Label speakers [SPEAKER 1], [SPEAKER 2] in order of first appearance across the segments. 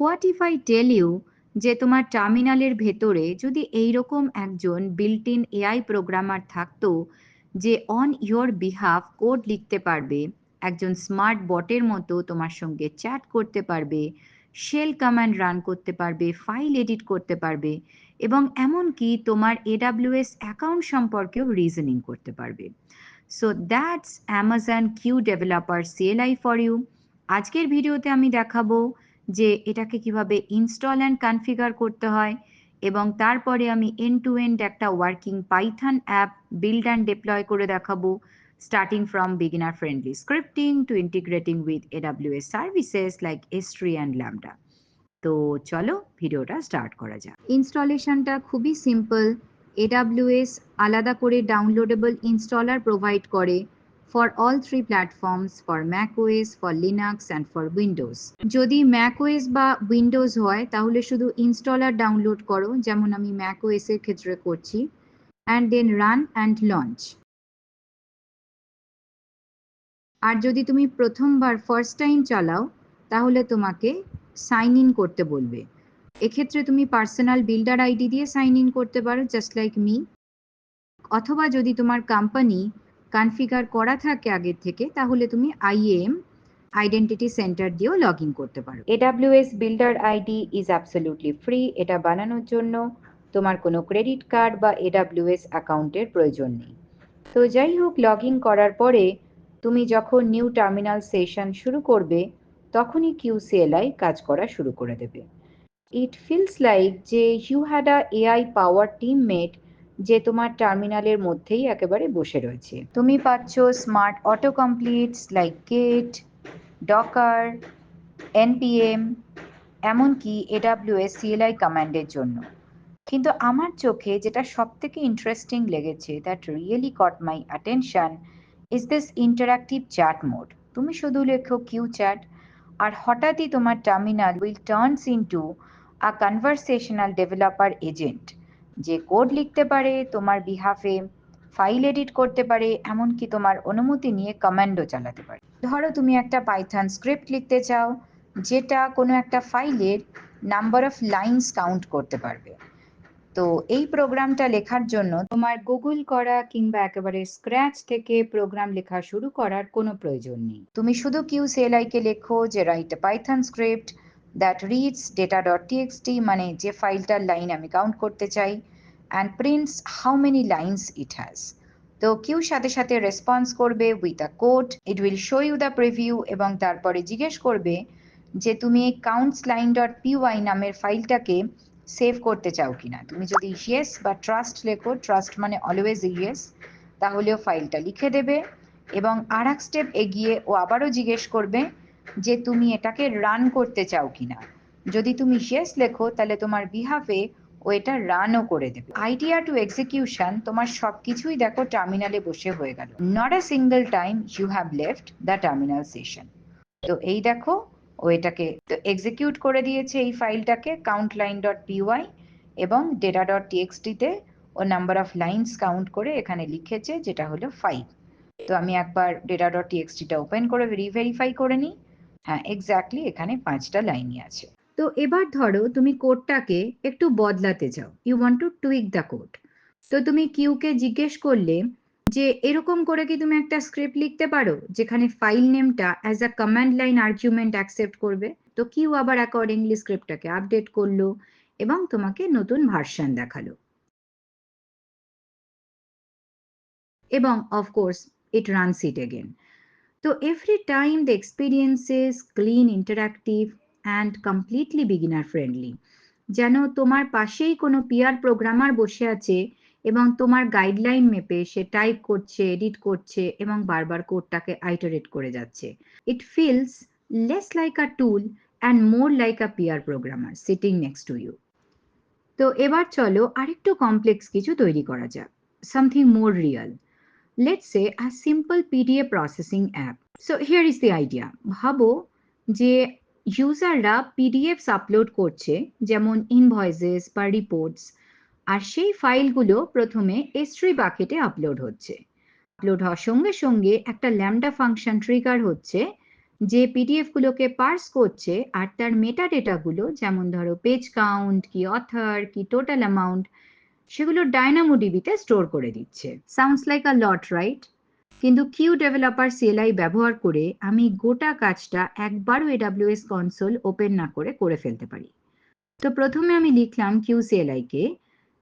[SPEAKER 1] What if I tell you যে তোমার টার্মিনালের ভেতরে যদি এইরকম একজন বিল্ট ইন এআই প্রোগ্রামার থাকতো যে অন ইয়োর বিহাফ কোড লিখতে পারবে, একজন স্মার্ট বটের মতো তোমার সঙ্গে চ্যাট করতে পারবে শেল কমান্ড রান করতে পারবে ফাইল এডিট করতে পারবে এবং এমনকি তোমার এডাব্লিউএস অ্যাকাউন্ট সম্পর্কেও রিজনিং করতে পারবে। So that's Amazon Q developer CLI for you আজকের ভিডিওতে আমি দেখাবো যে এটাকে কীভাবে ইনস্টল অ্যান্ড কনফিগার করতে হয় এবং তারপরে আমি এন্ড টু এন্ড একটা working Python app build and deploy করে দেখাবো starting from beginner friendly scripting to integrating with AWS services like S three and lambda তো চলো ভিডিওটা স্টার্ট করা যাক। ইনস্টলেশনটা খুবই সিম্পল এডাব্লিউএস আলাদা করে ডাউনলোডেবল ইনস্টলার প্রোভাইড করে। For all three platforms for macOS for Linux and for Windows যদি ম্যাকওএস বা উইন্ডোজ হয়, তাহলে শুধু ইনস্টলার ডাউনলোড করো, যেমন আমি ম্যাকওএস এর ক্ষেত্রে করছি and then run and launch আর যদি তুমি প্রথমবার ফার্স্ট টাইম চালাও, তাহলে তোমাকে সাইন ইন করতে বলবে। এক্ষেত্রে তুমি পার্সোনাল বিল্ডার আইডি দিয়ে সাইন ইন করতে পারো জাস্ট লাইক মি অথবা যদি তোমার কোম্পানি কনফিগার করা থাকে আগের থেকে, তাহলে তুমি আইএএম আইডেন্টিটি সেন্টার দিয়েও লগ ইন করতে পারো। AWS builder ID is absolutely free এটা বানানোর জন্য তোমার কোনো ক্রেডিট কার্ড বা এডাব্লিউএস অ্যাকাউন্টের প্রয়োজন নেই। তো যাই হোক লগ ইন করার পরে তুমি যখন নিউ টার্মিনাল সেশন শুরু করবে, তখনই কিউসিএলআই কাজ করা শুরু করে দেবে। ইট ফিলস লাইক যে you had a AI power teammate যে তোমার টার্মিনালের মধ্যেই একেবারে বসে রয়েছে। তুমি পাচ্ছ smart auto completes like git Docker npm এমনকি এডাব্লিউএস সিএলআই কমান্ডের জন্য। কিন্তু আমার চোখে যেটা সব থেকে ইন্টারেস্টিং লেগেছে that really caught my attention is this interactive chat mode তুমি শুধু লেখো কিউ চ্যাট আর হঠাৎই তোমার terminal will turns into a conversational developer agent যে কোড লিখতে পারে, তোমার বিহাফে ফাইল এডিট করতে পারে, এমনকি তোমার অনুমতি নিয়ে কমান্ডও চালাতে পারে। ধরো তুমি একটা পাইথন স্ক্রিপ্ট লিখতে চাও, যেটা কোনো একটা ফাইলের নাম্বার অফ লাইনস কাউন্ট করতে পারবে। তো এই প্রোগ্রামটা লেখার জন্য তোমার গুগল করা কিংবা একেবারে স্ক্র্যাচ থেকে প্রোগ্রাম লেখা শুরু করার কোনো প্রয়োজন নেই। তুমি শুধু কিউ সিএলআই কে লেখো যে write Python script that reads data dot মানে যে ফাইলটার লাইন আমি কাউন্ট করতে চাই and prints how many lines it has তো কিউ সাথে সাথে রেসপন্স করবে with a code it will show you the preview এবং তারপরে জিজ্ঞেস করবে যে তুমি কাউন্টস লাইন ডট পিওয়াই নামের ফাইলটাকে সেভ করতে চাও কিনা। তুমি যদি ইয়েস বা ট্রাস্ট লেখো ট্রাস্ট মানে অলওয়েজ ইয়েস তাহলেও ফাইলটা লিখে দেবে এবং আর এক স্টেপ এগিয়ে ও আবারও জিজ্ঞেস করবে যে তুমি এটাকে রান করতে চাও কিনা। যদি তুমি ইয়েস লেখো, তাহলে তোমার বিহাফে ও এটা রানও করে দেবে। আইডিয়া টু এক্সিকিউশন তোমার সব কিছুই দেখো টার্মিনালে বসে হয়ে গেল। Not a single time you have left the terminal session তো এই দেখো, ও এটাকে এক্সিকিউট করে দিয়েছে এই ফাইলটাকে কাউন্ট লাইন ডট পিওয়াই এবং ডেটা ডট টিএক্সটিতে ও নাম্বার অফ লাইনস কাউন্ট করে এখানে লিখেছে, যেটা হলো ফাইভ তো আমি একবার ডেটা ডট টিএক্সটিটা ওপেন করে রিভেরিফাই করে নিই। হ্যাঁ এক্স্যাক্টলি এখানে পাঁচটা লাইনই আছে। তো এবার ধরো তুমি কোডটাকে একটু বদলাতে চাও you want to tweak the code তো তুমি কিউকে জিজ্ঞেস করলে যে, এরকম করে কি তুমি একটা স্ক্রিপ্ট লিখতে পারো, যেখানে ফাইল নেমটা as a command line argument accept করবে? তো কিউ আবার অ্যাকর্ডিংলি স্ক্রিপ্টটাকে আপডেট করল এবং তোমাকে নতুন ভার্সন দেখাল। এবং of course it runs it again তো every time the experiences clean interactive and completely beginner friendly যেন তোমার পাশেই কোনো পিয়ার প্রোগ্রামার বসে আছে এবং তোমার গাইডলাইন মেপে সে টাইপ করছে এডিট করছে এবং বারবার কোডটাকে আইটারেট করে যাচ্ছে। It feels less like a tool and more like a peer programmer sitting next to you তো এবার চলো আরেকটু কমপ্লেক্স কিছু তৈরি করা যাক। Something more real let's say a simple PDF processing app so here is the idea ভাবো যে ইউজাররা পিডিএফস আপলোড করছে, যেমন ইনভয়েসেস বা রিপোর্টস আর সেই ফাইলগুলো প্রথমে এস্ট্রি বাকেটে আপলোড হচ্ছে। আপলোড হওয়ার সঙ্গে সঙ্গে একটা ল্যামডা ফাংশন ট্রিগার হচ্ছে, যে পিডিএফ গুলোকে পার্স করছে, আর তার মেটা ডেটাগুলো যেমন ধরো পেজ কাউন্ট কি অথার কি টোটাল অ্যামাউন্ট সেগুলো ডায়নামোডিবিতে স্টোর করে দিচ্ছে। Sounds like a lot right কিন্তু কিউ ডেভেলপার সিএলআই ব্যবহার করে আমি গোটা কাজটা একবারও এডাব্লিউএস কনসোল ওপেন না করে করে ফেলতে পারি। তো প্রথমে আমি লিখলাম কিউ সিএলআই কে,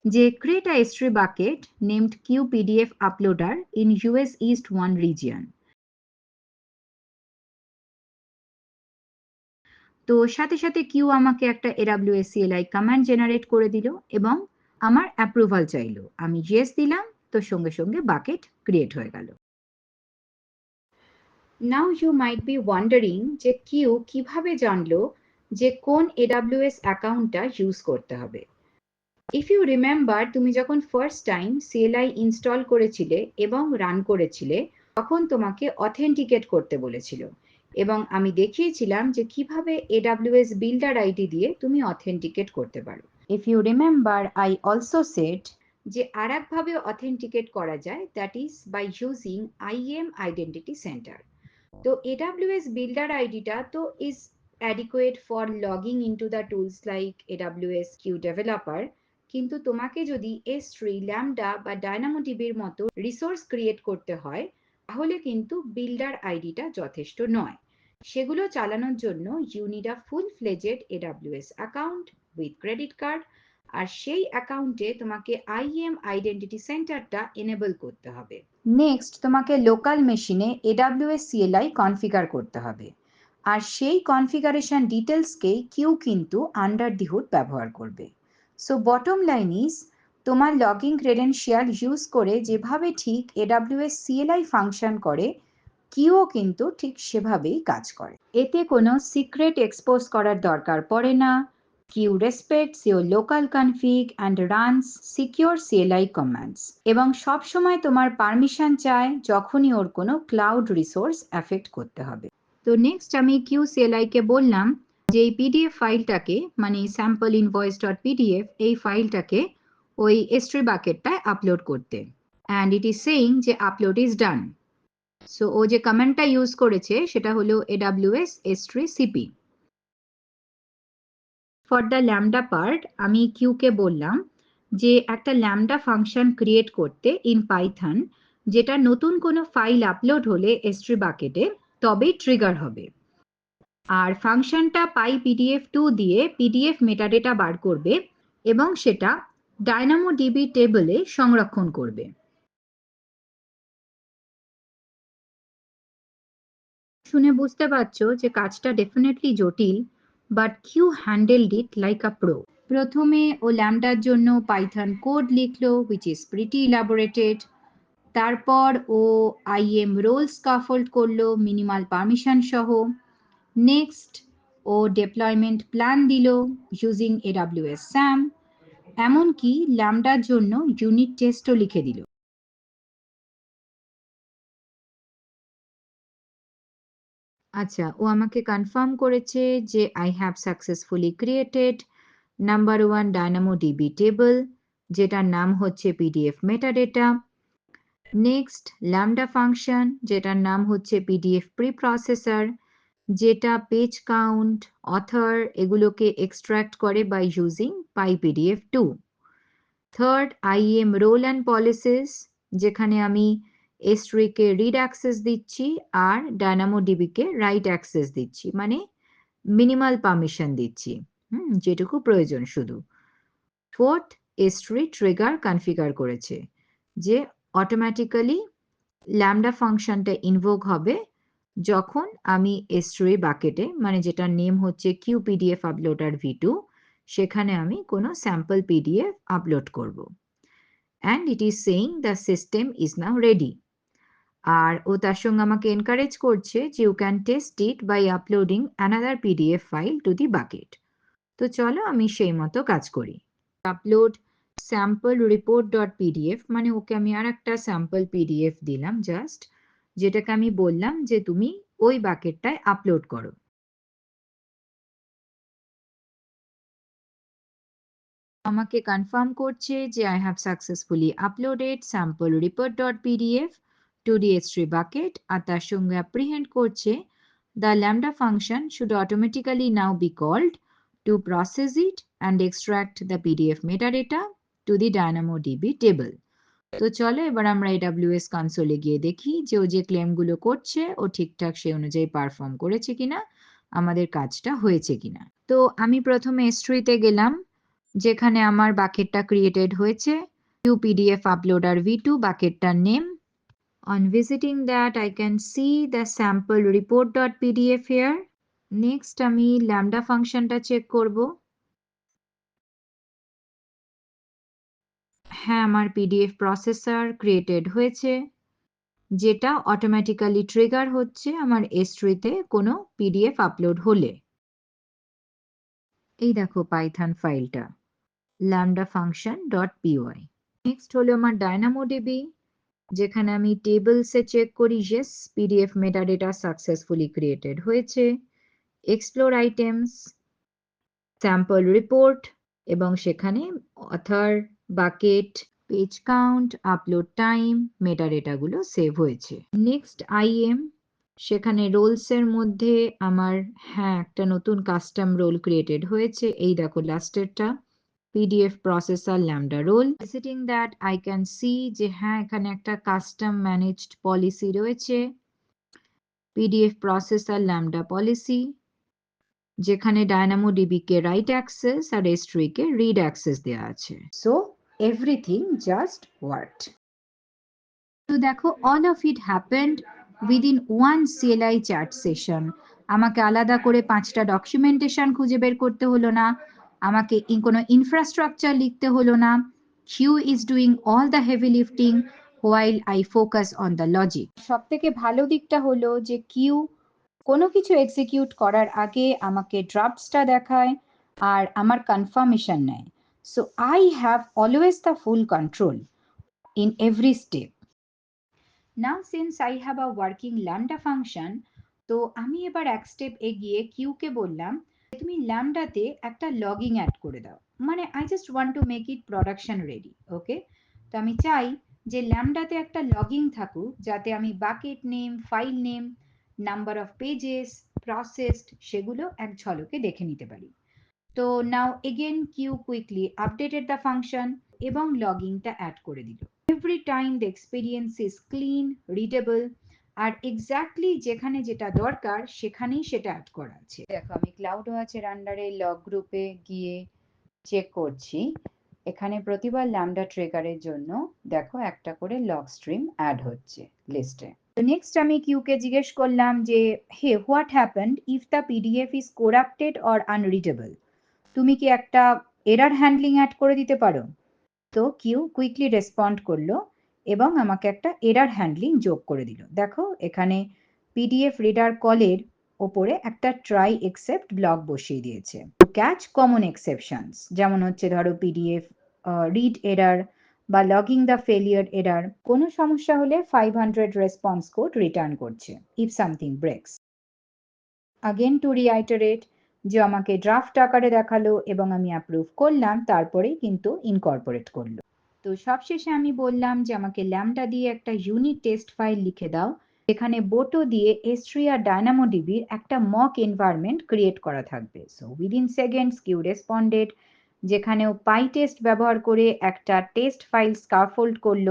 [SPEAKER 1] যে create a S three bucket named Q PDF uploader in US east one region তো সাথে সাথে কিউ আমাকে একটা এডাব্লিউএস সিএলআই কমান্ড জেনারেট করে দিল এবং আমার অ্যাপ্রুভাল চাইলো। আমি ইয়েস দিলাম, তো সঙ্গে সঙ্গে বাকেট ক্রিয়েট হয়ে গেল। Now you might be wondering যে কিউ কীভাবে জানলো যে কোন এডাব্লিউএস অ্যাকাউন্টটা ইউজ করতে হবে। ইফ ইউ রিমেম্বার তুমি যখন ফার্স্ট টাইম সিএলআই ইনস্টল করেছিলে এবং রান করেছিলে, তখন তোমাকে অথেন্টিকেট করতে বলেছিল। এবং আমি দেখিয়েছিলাম যে কীভাবে এডাব্লিউএস বিল্ডার আইডি দিয়ে তুমি অথেন্টিকেট করতে পারো। If you remember I also set যে আর একভাবে অথেন্টিকেট করা যায় that is by using IAM identity centre তো এডাব্লিউএস বিল্ডার আইডিটা তো is adequate for logging into the tools like AWS Q developer কিন্তু তোমাকে যদি এস থ্রি ল্যামডা বা ডায়নামোটিভির মতো রিসোর্স ক্রিয়েট করতে হয়, তাহলে কিন্তু বিল্ডার আইডিটা যথেষ্ট নয়। সেগুলো চালানোর জন্য you need a full fledged AWS account with credit card আর সেই অ্যাকাউন্টে তোমাকে আইএম আইডেন্টিটি সেন্টারটা এনেবল করতে হবে। নেক্সট তোমাকে লোকাল মেশিনে এডাব্লিউএস সিএলআই কনফিগার করতে হবে। আর সেই কনফিগারেশন ডিটেলসকেই কিউ কিন্তু আন্ডার দি হুড ব্যবহার করবে। সো বটম লাইন ইজ তোমার লগিং ক্রেডেনশিয়াল ইউজ করে যেভাবে ঠিক এডাব্লিউএস সিএলআই ফাংশন করে, কিও কিন্তু ঠিক সেভাবেই কাজ করে। এতে কোনো সিক্রেট এক্সপোজ করার দরকার পড়ে না। Q respects your local config and runs secure CLI commands এবং সবসময় তোমার পারমিশন চায় যখনই ওর কোনো ক্লাউড রিসোর্স অ্যাফেক্ট করতে হবে। তো নেক্সট আমি কিউ সিএলআই কে বললাম যে এই পিডিএফ ফাইলটাকে মানে স্যাম্পল ইনভয়েস ডট পিডিএফ এই ফাইলটাকে ওই এস্ট্রি বাকেটটায় আপলোড করতে। অ্যান্ড ইট ইজ সেইং যে আপলোড ইজ ডান সো ও যে কমেন্টটা ইউজ করেছে, সেটা হলো AWS S three CP for the Lambda part আমি কিউকে বললাম যে একটা ল্যামডা ফাংশন ক্রিয়েট করতে ইন পাইথন যেটা নতুন কোনো ফাইল আপলোড হলে এস্ট্রি বাকেটে তবেই ট্রিগার হবে। আর ফাংশনটা পাই পিডিএফ টু দিয়ে পিডিএফ মেটাডেটা বার করবে এবং সেটা ডায়নামো ডিবি টেবলে সংরক্ষণ করবে। শুনে বুঝতে পারছ যে কাজটা ডেফিনেটলি জটিল। But Q handled it like a pro প্রথমে ও ল্যামডার জন্য পাইথন কোড লিখলো হুইচ ইজ প্রিটি ইলাবোরেটেড তারপর ও আইএম রোল স্কাফোল্ড করল মিনিমাল পারমিশন সহ। নেক্সট ও ডেপ্লয়মেন্ট প্ল্যান দিল ইউজিং এডাব্লিউএস স্যাম এমনকি ল্যামডার জন্য ইউনিট টেস্টও লিখে দিল। আচ্ছা ও আমাকে কনফার্ম করেছে যে I have successfully created number one Dynamo DB table যেটার নাম হচ্ছে PDF metadata next lambda function যেটার নাম হচ্ছে পিডিএফ প্রি প্রসেসর যেটা পেজ কাউন্ট অথর এগুলোকে এক্সট্রাক্ট করে by using py PDF two third IAM role and policies যেখানে আমি এস কে রিড অ্যাক্সেস দিচ্ছি, আর ডায়নামো ডিবিকে রাইট অ্যাক্সেস দিচ্ছি মানে মিনিমাল পারমিশন দিচ্ছি, হুম, যেটুকু প্রয়োজন শুধু। ফোর্থ এস ট্রিগার কনফিগার করেছে, যে অটোমেটিক্যালি ল্যামডা ফাংশনটা ইনভোক হবে যখন আমি এস বাকেটে মানে যেটার নেম হচ্ছে Q PDF uploader V two সেখানে আমি কোনো স্যাম্পল পিডিএফ আপলোড করব। And it is saying the system is now ready আর ও তার সঙ্গে আমাকে এনকারেজ করছে যে you can test it by uploading another PDF file to the bucket তো চলো আমি সেই মতো কাজ করি। Upload sample report dot PDF মানে ওকে আমি আর একটা স্যাম্পল পিডিএফ দিলাম জাস্ট যেটাকে আমি বললাম যে তুমি ওই বাকেটটায় আপলোড করো। আমাকে কনফার্ম করছে যে I have successfully uploaded sample report dot PDF to DS three bucket আর তার সঙ্গে অ্যাপ্রিহেন্ড করছে the Lambda the lambda function should automatically now be called to process it and extract the PDF metadata to the DynamoDB table. তো চলো এবার আমরা AWS কনসোলে গিয়ে দেখি যে ও যে ক্লেমগুলো করছে, ও ঠিকঠাক সেই অনুযায়ী পারফর্ম করেছে কিনা, আমাদের কাজটা হয়েছে কিনা তো আমি প্রথমে এস্ট্রিতে গেলাম, যেখানে আমার বাকেটটা ক্রিয়েটেড হয়েছে, new PDF uploader v2 বাকেটটার name On visiting that, I can see the sample report.pdf here. Next, আমি lambda ফাংশনটা চেক করব। হ্যাঁ আমার পিডিএফ প্রসেসর ক্রিয়েটেড হয়েছে। যেটা অটোমেটিক্যালি ট্রিগার হচ্ছে আমার এস্ট্রিতে কোনো পিডিএফ আপলোড হলে। এই দেখো পাইথন ফাইলটা lambda function dot py next হলো আমার ডায়নামো ডায়নামোডিবি যেখানে আমি টেবলসে চেক করি yes PDF metadata successfully created হয়েছে। এক্সপ্লোর আইটেমস স্যাম্পল রিপোর্ট এবং সেখানে author bucket page count upload time মেটাডেটাগুলো save হয়েছে। নেক্সট আইএম সেখানে রোলসের মধ্যে আমার হ্যাঁ একটা নতুন কাস্টম রোল ক্রিয়েটেড হয়েছে। এই দেখো লাস্টেরটা PDF processor Lambda role visiting that I can see যে হ্যাঁ এখানে একটা কাস্টম ম্যানেজড পলিসি রয়েছে। পিডিএফ প্রসেসর ল্যামডা পলিসি যেখানে ডায়নামো ডিবিকে রাইট অ্যাক্সেস আর এস্ট্রিকে রিড অ্যাক্সেস দেওয়া আছে। সো এভরিথিং জাস্ট ওয়ার্কড তো দেখো all of it happened within one CLI chat session আমাকে আলাদা করে পাঁচটা ডকুমেন্টেশন খুঁজে বের করতে হলো না। আমাকে কোনো ইনফ্রাস্ট্রাকচার লিখতে হলো না। Q is doing all the heavy lifting while I focus on the logic সব থেকে ভালো দিকটা হলো যে কিউ কোনো কিছু এক্সিকিউট করার আগে আমাকে ড্রাফটসটা দেখায় আর আমার কনফার্মেশন নেয়। So I have always the full control in every step now since I have a working Lambda function তো আমি এবার এক স্টেপ এগিয়ে কিউকে বললাম। তুমি ল্যামডাতে একটা লগিং অ্যাড করে দাও। মানে I just want to make it production ready okay তো আমি চাই যে ল্যামডাতে একটা লগিং থাকুক, যাতে আমি bucket name file name number of pages processed সেগুলো এক ঝলকে দেখে নিতে পারি। তো now again Q quickly updated the function এবং লগিংটা অ্যাড করে দিল। Every time the experience is clean readable R exactly যেখানে যেটা দরকার, সেখানেই সেটা অ্যাড করা আছে। দেখো, আমি ক্লাউড ওয়াচের আন্ডারে লগ গ্রুপে গিয়ে চেক করছি। এখানে প্রতিবার ল্যামডা ট্রেকারের জন্য দেখো একটা করে লগ স্ট্রিম অ্যাড হচ্ছে লিস্টে তো নেক্সট আমি কিউকে জিজ্ঞেস করলাম যে, hey what happened if the PDF is corrupted or unreadable তুমি কি একটা এরার হ্যান্ডলিং অ্যাড করে দিতে পারো? তো কিউ কুইকলি রেসপন্ড করল এবং আমাকে একটা এরার হ্যান্ডলিং যোগ করে দিল। দেখো, এখানে পিডিএফ রিডার কলের ওপরে একটা ট্রাই এক্সেপ্ট ব্লক বসিয়ে দিয়েছে। ক্যাচ কমন এক্সেপশনস যেমন হচ্ছে ধরো পিডিএফ রিড এরার বা লগিং দ্য ফেলিয়ার এরার কোনো সমস্যা হলে five hundred response code return করছে if something breaks again to reiterate যে আমাকে ড্রাফট আকারে দেখাল এবং আমি অ্যাপ্রুভ করলাম, তারপরেই কিন্তু ইনকর্পোরেট করল। তো সবশেষে আমি বললাম যে আমাকে ল্যামডা দিয়ে একটা ইউনিট টেস্ট ফাইল লিখে দাও এখানে বোটো দিয়ে এস্ট্রি আর ডায়নামোডিবির একটা মক এনভায়রনমেন্ট ক্রিয়েট করা থাকবে। So within seconds Q responded যেখানেও পাই টেস্ট ব্যবহার করে একটা টেস্ট ফাইল স্কারফোল্ড করল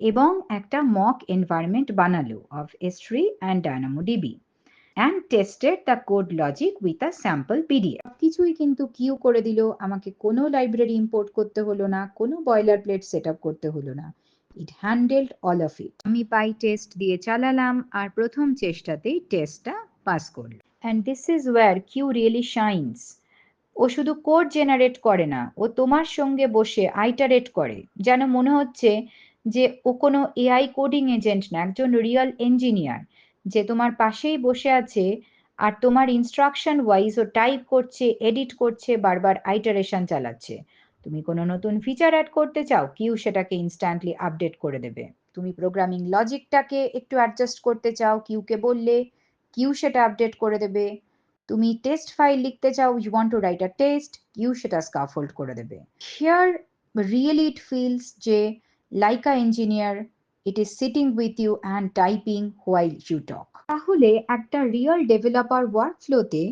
[SPEAKER 1] এবং একটা মক এনভায়রনমেন্ট বানালো of S three and DynamoDB and tested the code logic with a sample PDF কিছুই কিন্তু কিউ করে দিল, আমাকে কোনো লাইব্রেরি ইম্পোর্ট করতে হলো না, কোনো বয়লার প্লেট সেট আপ করতে হলো না। It handled all of it আমি পাই টেস্ট দিয়ে চালালাম আর প্রথম চেষ্টাতেই টেস্টটা পাস করল। And this is where Q really shines ও শুধু কোড জেনারেট করে না, ও তোমার সঙ্গে বসে আইটারেট করে, যেন মনে হচ্ছে যে ও কোনো এআই কোডিং এজেন্ট না, একজন রিয়েল ইঞ্জিনিয়ার যে তোমার পাশেই বসে আছে আর তোমার ইনস্ট্রাকশন ওয়াইজ ও টাইপ করছে এডিট করছে, বারবার আইটারেশন চালাচ্ছে। তুমি কোনো নতুন ফিচার অ্যাড করতে চাও, কিউ সেটাকে ইনস্ট্যান্টলি আপডেট করে দেবে। তুমি প্রোগ্রামিং লজিকটাকে একটু অ্যাডজাস্ট করতে চাও, কিউকে বললে কিউ সেটা আপডেট করে দেবে। তুমি টেস্ট ফাইল লিখতে চাও you want to write a test Q সেটা স্কাফোল্ড করে দেবে। হিয়ার রিয়েলি ইট ফিলস যে like a engineer it is sitting with you and typing while you talk. তাহলে একটা রিয়েল ডেভেলপার ওয়ার্কফ্লোতে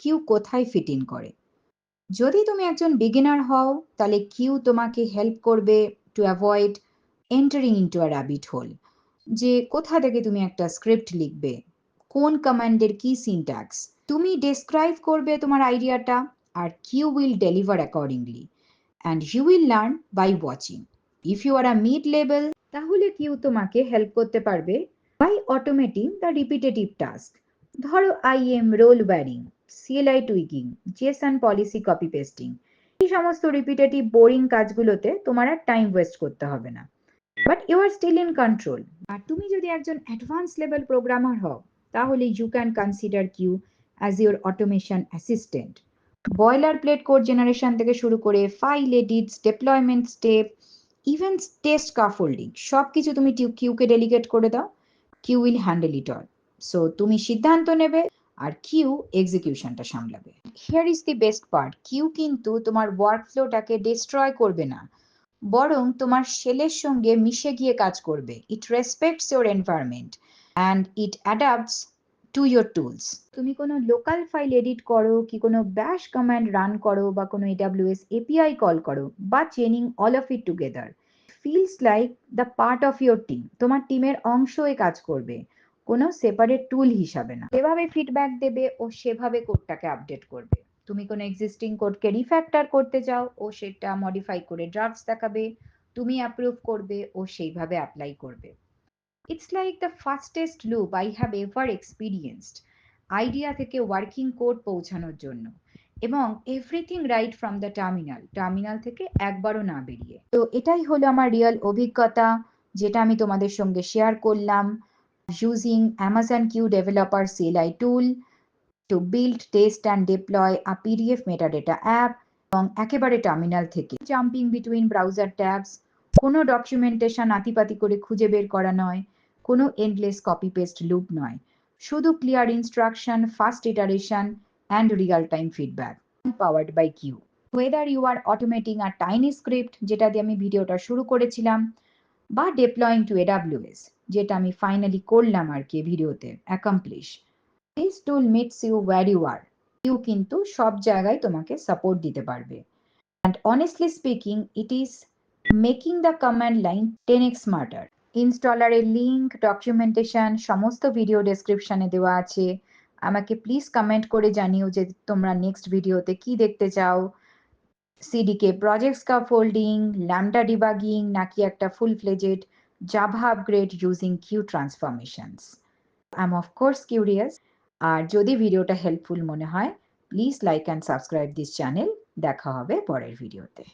[SPEAKER 1] কিউ কোথায় ফিট ইন করে যদি তুমি একজন বিগিনার হও, তাহলে কিউ তোমাকে হেল্প করবে to avoid entering into a rabbit hole যে কোথা থেকে তুমি একটা স্ক্রিপ্ট লিখবে, কোন কমান্ডের কি সিনট্যাক্স তুমি ডেসক্রাইব করবে তোমার আইডিয়াটা আর Q will deliver accordingly and you will learn by watching if you are a mid level তাহলে কিউ তোমাকে হেল্প করতে পারবে? By automating the repetitive task ধরো IAM role barring CLI tweaking JSON policy copy pasting এই সমস্ত repetitive boring কাজগুলোতে তোমার আর time waste করতে হবে না। But you are still in control আর তুমি যদি একজন অ্যাডভান্স লেভেল প্রোগ্রামার হও, তাহলে you can consider Q as your automation assistant boiler plate code generation থেকে শুরু করে file edits deployment step even test scaffolding সব কিছু তুমি কিউকে ডেলিগেট করে দাও Q will handle it all so তুমি সিদ্ধান্ত নেবে আর কিউ এক্সিকিউশনটা সামলাবে। Here is the best part Q কিন্তু তোমার ওয়ার্কফ্লোটাকে ডিস্ট্রয় করবে না, বরং তোমার শেলের সঙ্গে মিশে গিয়ে কাজ করবে। It respects your environment and it adapts to your tools তুমি কোনো লোকাল ফাইল এডিট করো, কি কোনো ব্যাশ কমান্ড রান করো বা কোনো এডাব্লিউএস এপিআই কল করো বা chaining all of it together feels like the part of your team তোমার টিমের অংশ হয়ে কাজ করবে। কোনো সেপারেট টুল হিসাবে না। সেভাবে ফিডব্যাক দেবে ও সেভাবে কোডটাকে আপডেট করবে। তুমি কোনো এক্সিস্টিং কোডকে রিফ্যাক্টর করতে চাও, ও সেটা মডিফাই করে ড্রাফটস দেখাবে। তুমি অ্যাপ্রুভ করবে, ও সেইভাবে অ্যাপ্লাই করবে। It's like the fastest loop I have ever experienced idea থেকে ওয়ার্কিং কোড পৌঁছানোর জন্য এবং everything right from the terminal terminal থেকে একবারও না বেরিয়ে তো এটাই হলো আমার রিয়েল অভিজ্ঞতা যেটা আমি তোমাদের সঙ্গে শেয়ার করলাম using Amazon Q developer CLI tool to build test and deploy a PDF metadata app এবং একেবারে টার্মিনাল থেকে জাম্পিং বিটুইন ব্রাউজার ট্যাবস কোনো ডকুমেন্টেশন আতিপাতি করে খুঁজে বের করা নয় কোনো এন্ডলেস কপি পেস্ট লুপ নয়। শুধু clear instruction fast iteration and real time feedback powered by Q whether you are automating R tiny script যেটা দিয়ে আমি ভিডিওটা শুরু করেছিলাম, বা ডেপ্লয়িং টু এডাব্লিউএস যেটা আমি ফাইনালি করলাম আর কি ভিডিওতে accomplish this tool meets you where you are you কিন্তু সব জায়গায় তোমাকে সাপোর্ট দিতে পারবে। And honestly speaking it is making the command line ten X smarter ইনস্টলারের link documentation সমস্ত ভিডিও ডেসক্রিপশনে দেওয়া আছে। আমাকে প্লিজ কমেন্ট করে জানিও যে তোমরা নেক্সট ভিডিওতে কি দেখতে চাও। CDK project scaffolding Lambda debugging নাকি একটা full fledged Java upgrade using Q transformations I am of course curious আর যদি ভিডিওটা হেল্পফুল মনে হয় please like and subscribe this channel দেখা হবে পরের ভিডিওতে